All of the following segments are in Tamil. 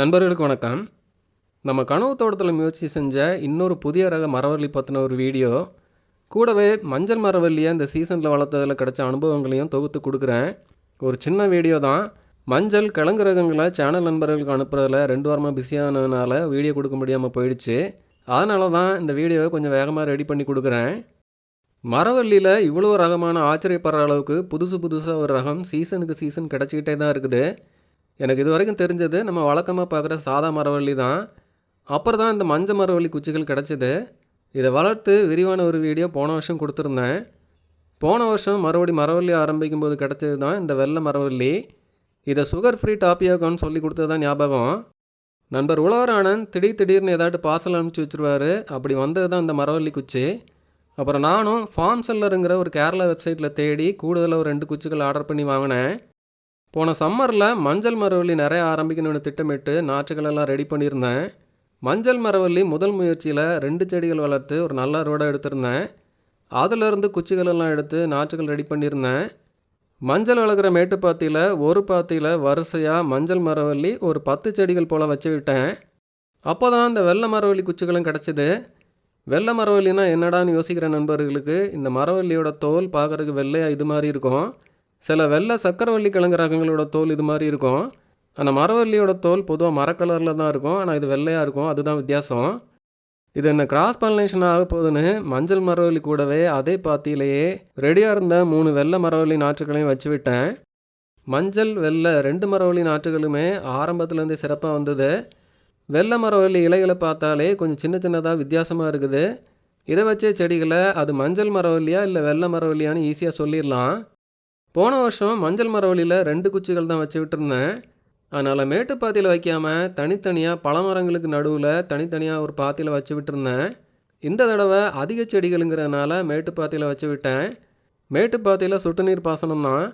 நண்பர்களுக்கு வணக்கம். நம்ம கனவு தோட்டத்தில் முயற்சி செஞ்ச இன்னொரு புதிய ரக மரவள்ளி பற்றின ஒரு வீடியோ. கூடவே மஞ்சள் மரவள்ளியை இந்த சீசனில் வளர்த்ததில் கிடைச்ச அனுபவங்களையும் தொகுத்து கொடுக்குறேன். ஒரு சின்ன வீடியோ தான். மஞ்சள் கிழங்கு ரகங்களை சேனல் நண்பர்களுக்கு அனுப்புகிறதுல ரெண்டு வாரமாக பிஸியானதுனால வீடியோ கொடுக்க முடியாமல் போயிடுச்சு. அதனால தான் இந்த வீடியோவை கொஞ்சம் வேகமாக ரெடி பண்ணி கொடுக்குறேன். மரவள்ளியில் இவ்வளோ ரகமான ஆச்சரியப்படுற அளவுக்கு புதுசு புதுசாக ஒரு ரகம் சீசனுக்கு சீசன் கிடச்சிக்கிட்டே தான் இருக்குது. எனக்கு இது வரைக்கும் தெரிஞ்சது நம்ம வழக்கமாக பார்க்குற சாதா மரவள்ளி தான். அப்புறம் தான் இந்த மஞ்சள் மரவள்ளி குச்சிகள் கிடச்சிது. இதை வளர்த்து விரிவான ஒரு வீடியோ போன வருஷம் கொடுத்துருந்தேன். போன வருஷம் மறுபடி மரவள்ளி ஆரம்பிக்கும் போது கிடச்சது தான் இந்த வெள்ளை மரவள்ளி. இதை சுகர் ஃப்ரீ டாப்பியாகன்னு சொல்லி கொடுத்தது தான் ஞாபகம். நண்பர் உழவர் ஆனந்த் திடீர் திடீர்னு ஏதாட்டு பார்சல் அனுப்பிச்சி வச்சுருவாரு. அப்படி வந்தது தான் இந்த மரவள்ளி குச்சி. அப்புறம் நானும் ஃபார்ம் செல்லருங்கிற ஒரு கேரளா வெப்சைட்டில் தேடி கூடுதலாக ஒரு ரெண்டு குச்சிகள் ஆர்டர் பண்ணி வாங்கினேன். போன சம்மரில் மஞ்சள் மரவள்ளி நிறைய ஆரம்பிக்கணும்னு திட்டமிட்டு நாற்றுகளெல்லாம் ரெடி பண்ணியிருந்தேன். மஞ்சள் மரவள்ளி முதல் முயற்சியில் ரெண்டு செடிகள் வளர்த்து ஒரு நல்ல அறுவடை எடுத்திருந்தேன். அதிலிருந்து குச்சிகளெல்லாம் எடுத்து நாற்றுகள் ரெடி பண்ணியிருந்தேன். மஞ்சள் வளர்க்குற மேட்டுப்பாத்தியில் ஒரு பாத்தியில் வரிசையாக மஞ்சள் மரவள்ளி ஒரு பத்து செடிகள் போல் வச்சு விட்டேன். அப்போ தான் இந்த வெள்ளை மரவள்ளி குச்சிகளும் கிடச்சிது. வெள்ளை மரவள்ளினா என்னடான்னு யோசிக்கிற நண்பர்களுக்கு இந்த மரவள்ளியோட தோல் பார்க்குறதுக்கு வெள்ளையாக இது மாதிரி இருக்கும். சில வெள்ளை சக்கரவள்ளி கிழங்கு ரகங்களோட தோல் இது மாதிரி இருக்கும். அந்த மரவள்ளியோட தோல் பொதுவாக மர கலரில் தான் இருக்கும். ஆனால் இது வெள்ளையாக இருக்கும். அதுதான் வித்தியாசம். இது என்ன கிராஸ் பாலினேஷன் ஆக போகுதுன்னு மஞ்சள் மரவள்ளி கூடவே அதே பாத்தியிலேயே ரெடியாக இருந்த மூணு வெள்ளை மரவள்ளி நாற்றுகளையும் வச்சு விட்டேன். மஞ்சள் வெள்ளை ரெண்டு மரவள்ளி நாற்றுகளுமே ஆரம்பத்துலேருந்தே சிறப்பாக வந்தது. வெள்ளை மரவள்ளி இலைகளை பார்த்தாலே கொஞ்சம் சின்ன சின்னதாக வித்தியாசமாக இருக்குது. இதை வச்சே செடிகளை அது மஞ்சள் மரவள்ளியா இல்லை வெள்ளை மரவள்ளியான்னு ஈஸியாக சொல்லிடலாம். போன வருஷம் மஞ்சள் மரவள்ளியில் ரெண்டு குச்சிகள் தான் வச்சு விட்டுருந்தேன். அதனால் மேட்டுப்பாத்தியில் வைக்காமல் தனித்தனியாக பழமரங்களுக்கு நடுவில் தனித்தனியாக ஒரு பாத்தியில் வச்சு விட்டுருந்தேன். இந்த தடவை அதிக செடிகளுங்கிறதுனால மேட்டுப்பாத்தியில் வச்சு விட்டேன். மேட்டுப்பாத்தியில் சொட்டு நீர் பாசனம் தான்.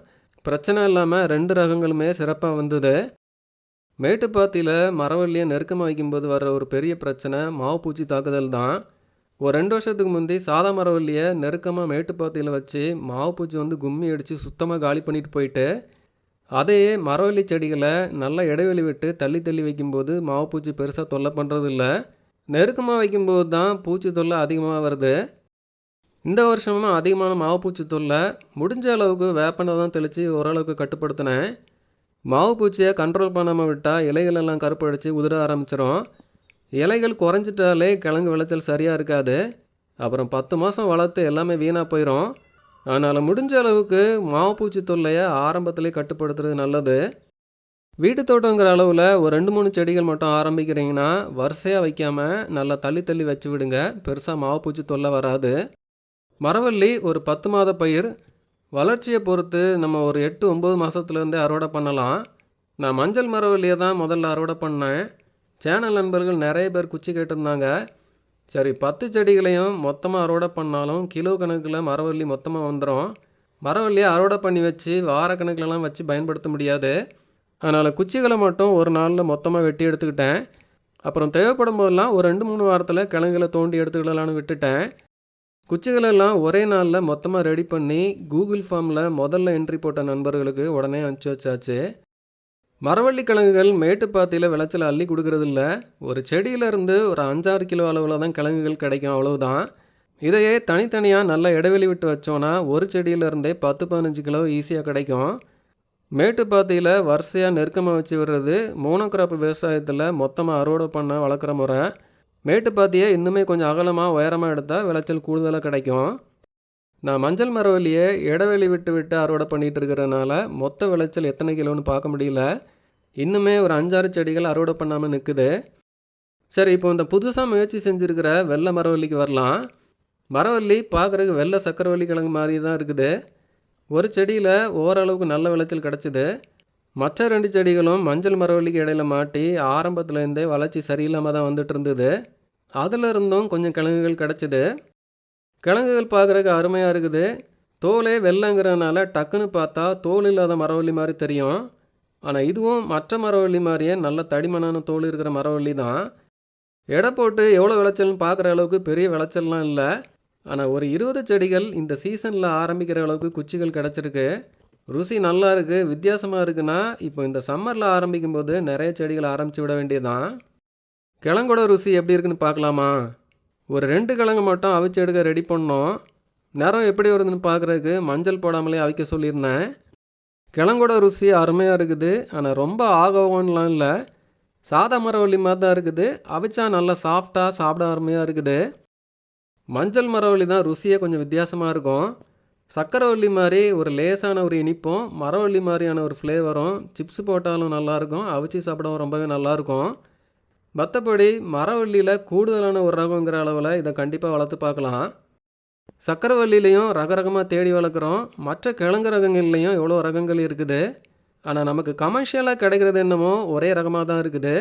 பிரச்சனை இல்லாமல் ரெண்டு ரகங்களுமே சிறப்பாக வந்தது. மேட்டுப்பாத்தியில் மரவள்ளியை நெருக்கமாக வைக்கும்போது வர்ற ஒரு பெரிய பிரச்சனை மாவு பூச்சி தாக்குதல் தான். ஒரு ரெண்டு வருஷத்துக்கு முந்தி சாதா மரவள்ளியை நெருக்கமாக மேட்டுப்பாத்தியில் வச்சு மாவு பூச்சி வந்து கும்மி அடித்து சுத்தமாக காலி பண்ணிட்டு போயிட்டு அதையே மரவள்ளி செடிகளை நல்லா இடைவெளி விட்டு தள்ளி தள்ளி வைக்கும்போது மாவு பூச்சி பெருசாக தொல்லை பண்ணுறது இல்லை நெருக்கமாக வைக்கும்போது தான் பூச்சி தொல்லை அதிகமாக வருது. இந்த வருஷமும் அதிகமான மாவு பூச்சி தொல்லை முடிஞ்ச அளவுக்கு வேப்பனை தான் தெளித்து ஓரளவுக்கு கட்டுப்படுத்தினேன். மாவு பூச்சியை கண்ட்ரோல் பண்ணாமல் விட்டால் இலைகளெல்லாம் கருப்படிச்சு உதிர ஆரம்பிச்சிடும் இலைகள் குறைஞ்சிட்டாலே கிழங்கு விளைச்சல் சரியாக இருக்காது. அப்புறம் பத்து மாதம் வளர்த்து எல்லாமே வீணாக போயிடும் அதனால் முடிஞ்ச அளவுக்கு மாவுப்பூச்சி தொல்லையை ஆரம்பத்திலே கட்டுப்படுத்துறது நல்லது. வீட்டு தோட்டங்கிற அளவில் ஒரு ரெண்டு மூணு செடிகள் மட்டும் ஆரம்பிக்கிறீங்கன்னா வரிசையாக வைக்காமல் நல்லா தள்ளி தள்ளி வச்சு விடுங்க. பெருசாக மாவுப்பூச்சி தொல்லை வராது. மரவள்ளி ஒரு பத்து மாத பயிர். வளர்ச்சியை பொறுத்து நம்ம ஒரு எட்டு ஒம்பது மாதத்துலேருந்தே அறுவடை பண்ணலாம். நான் மஞ்சள் மரவள்ளியை தான் முதல்ல அறுவடை பண்ணேன். சேனல் நண்பர்கள் நிறைய பேர் குச்சி கேட்டிருந்தாங்க. சரி பத்து செடிகளையும் மொத்தமாக அறுவடை பண்ணாலும் கிலோ கணக்கில் மரவள்ளி மொத்தமாக வந்துடும் மரவள்ளியை அறுவடை பண்ணி வச்சு வார கணக்கிலலாம் வச்சு பயன்படுத்த முடியாது. அதனால் குச்சிகளை மட்டும் ஒரு நாளில் மொத்தமாக வெட்டி எடுத்துக்கிட்டேன். அப்புறம் தேவைப்படும் போதெல்லாம் ஒரு ரெண்டு மூணு வாரத்தில் கிழங்குல தோண்டி எடுத்துக்கிடலான்னு விட்டுட்டேன். குச்சிகளெல்லாம் ஒரே நாளில் மொத்தமாக ரெடி பண்ணி கூகுள் ஃபார்மில் முதல்ல என்ட்ரி போட்ட நண்பர்களுக்கு உடனே அனுப்பிச்சி வச்சாச்சு. மரவள்ளி கிழங்குகள் மேட்டுப்பாத்தியில் விளைச்சல் அள்ளி கொடுக்கறதில்ல. ஒரு செடியிலேருந்து ஒரு அஞ்சாறு கிலோ அளவில் தான் கிழங்குகள் கிடைக்கும் அவ்வளவுதான். இதையே தனித்தனியாக நல்லா இடைவெளி விட்டு வச்சோன்னா ஒரு செடியிலேருந்தே பத்து பதினஞ்சு கிலோ ஈஸியாக கிடைக்கும். மேட்டுப்பாத்தியில் வரிசையாக நெருக்கமாக வச்சு விடுறது மோனோகிராப் விவசாயத்தில் மொத்தமாக அறுவடை பண்ண வளர்க்குற முறை. மேட்டுப்பாத்தியை இன்னுமே கொஞ்சம் அகலமாக உயரமாக எடுத்தால் விளைச்சல் கூடுதலாக கிடைக்கும். நான் மஞ்சள் மரவள்ளியை இடைவெளி விட்டு விட்டு அறுவடை பண்ணிகிட்டு இருக்கிறனால மொத்த விளைச்சல் எத்தனை கிலோன்னு பார்க்க முடியல. இன்னுமே ஒரு அஞ்சாறு செடிகள் அறுவடை பண்ணாமல் நிற்குது சரி இப்போ இந்த புதுசாக முயற்சி செஞ்சுருக்கிற வெள்ளை மரவள்ளிக்கு வரலாம். மரவள்ளி பார்க்குறதுக்கு வெள்ளை சக்கரவள்ளி கிழங்கு மாதிரி தான் இருக்குது. ஒரு செடியில் ஓரளவுக்கு நல்ல விளைச்சல் கிடச்சிது. மற்ற ரெண்டு செடிகளும் மஞ்சள் மரவள்ளிக்கு இடையில மாட்டி ஆரம்பத்துலேருந்தே வளர்ச்சி சரியில்லாமல் தான் வந்துட்டு இருந்தது. அதில் இருந்தும் கொஞ்சம் கிழங்குகள் கிடச்சிது. கிழங்குகள் பார்க்குறதுக்கு அருமையாக இருக்குது. தோலே வெள்ளைங்கிறதுனால டக்குன்னு பார்த்தா தோல் இல்லாத மரவள்ளி மாதிரி தெரியும். ஆனால் இதுவும் மற்ற மரவள்ளி மாதிரியே நல்ல தடிமனான தோல் இருக்கிற மரவள்ளி தான். எடை போட்டு எவ்வளோ விளைச்சல்னு பார்க்குற அளவுக்கு பெரிய விளைச்சல்லாம் இல்லை. ஆனால் ஒரு இருபது செடிகள் இந்த சீசனில் ஆரம்பிக்கிற அளவுக்கு குச்சிகள் கிடச்சிருக்கு. ருசி நல்லா இருக்குது வித்தியாசமாக இருக்குன்னா இப்போ இந்த சம்மரில் ஆரம்பிக்கும் போது நிறைய செடிகள் ஆரம்பித்து விட வேண்டியதுதான். கிழங்கோட ருசி எப்படி இருக்குன்னு பார்க்கலாமா? ஒரு ரெண்டு கிழங்கு மட்டும் அவிச்சு எடுக்க ரெடி பண்ணோம். நிறம் எப்படி வருதுன்னு பார்க்குறதுக்கு மஞ்சள் போடாமலே அவிக்க சொல்லியிருந்தேன். கிழங்கோட ருசி அருமையாக இருக்குது. ஆனால் ரொம்ப ஆகவும்லாம் இல்லை. சாதா மரவள்ளி மாதிரி தான் இருக்குது. அவிச்சா நல்லா சாஃப்டாக சாப்பிட அருமையாக இருக்குது. மஞ்சள் மரவள்ளி தான் ருசியே கொஞ்சம் வித்தியாசமாக இருக்கும். சக்கரவள்ளி மாதிரி ஒரு லேசான ஒரு இனிப்பும் மரவள்ளி மாதிரியான ஒரு ஃப்ளேவரும் சிப்ஸ் போட்டாலும் நல்லாயிருக்கும் அவிச்சு சாப்பிடவும் ரொம்பவே நல்லாயிருக்கும் மற்றபடி மரவள்ளியில் கூடுதலான ஒரு ரகங்கிற அளவில் இதை கண்டிப்பாக வளர்த்து பார்க்கலாம். சக்கரவள்ளிலையும் ரக ரகமாக தேடி வளர்க்குறோம். மற்ற கிழங்கு ரகங்கள்லேயும் எவ்வளோ ரகங்கள் இருக்குது? ஆனால் நமக்கு கமர்ஷியலாக கிடைக்கிறது என்னமோ ஒரே ரகமாக தான் இருக்குது.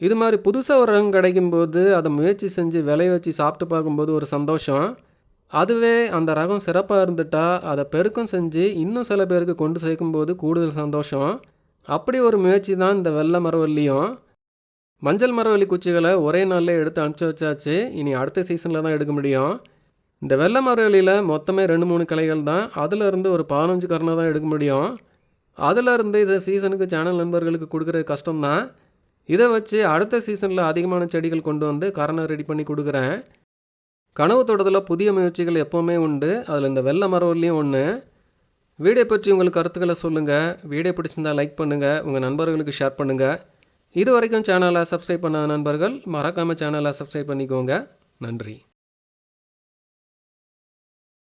இது மாதிரி புதுசாக ஒரு ரகம் கிடைக்கும்போது அதை முயற்சி செஞ்சு விளைய வச்சு சாப்பிட்டு பார்க்கும்போது ஒரு சந்தோஷம். அதுவே அந்த ரகம் சிறப்பாக இருந்துட்டா அதை பெருக்கம் செஞ்சு இன்னும் சில பேருக்கு கொண்டு சேர்க்கும்போது கூடுதல் சந்தோஷம். அப்படி ஒரு முயற்சி தான் இந்த வெள்ளை மரவள்ளியும் மஞ்சள் மரவள்ளி குச்சிகளை ஒரே நாளில் எடுத்து அனுப்பிச்சி வச்சாச்சு. இனி அடுத்த சீசனில் தான் எடுக்க முடியும். இந்த வெள்ளை மரவள்ளியில் மொத்தமே ரெண்டு மூணு கிளைகள் தான். அதிலிருந்து ஒரு பதினஞ்சு கரணை தான் எடுக்க முடியும். அதிலிருந்து இதை சீசனுக்கு சேனல் நண்பர்களுக்கு கொடுக்குறது கஷ்டம்தான் இதை வச்சு அடுத்த சீசனில் அதிகமான செடிகள் கொண்டு வந்து கரணை ரெடி பண்ணி கொடுக்குறேன். கனவு தோட்டத்தில் புதிய முயற்சிகள் எப்போவுமே உண்டு. அதில் இந்த வெள்ளை மரவள்ளியும் ஒன்று வீடியோ பற்றி உங்களுக்கு கருத்துக்களை சொல்லுங்கள் வீடியோ பிடிச்சிருந்தா லைக் பண்ணுங்கள் உங்கள் நண்பர்களுக்கு ஷேர் பண்ணுங்கள் இது வரைக்கும் சேனலை சப்ஸ்கிரைப் பண்ணாத நண்பர்கள் மறக்காமல் சேனலை சப்ஸ்கிரைப் பண்ணிக்கோங்க. நன்றி.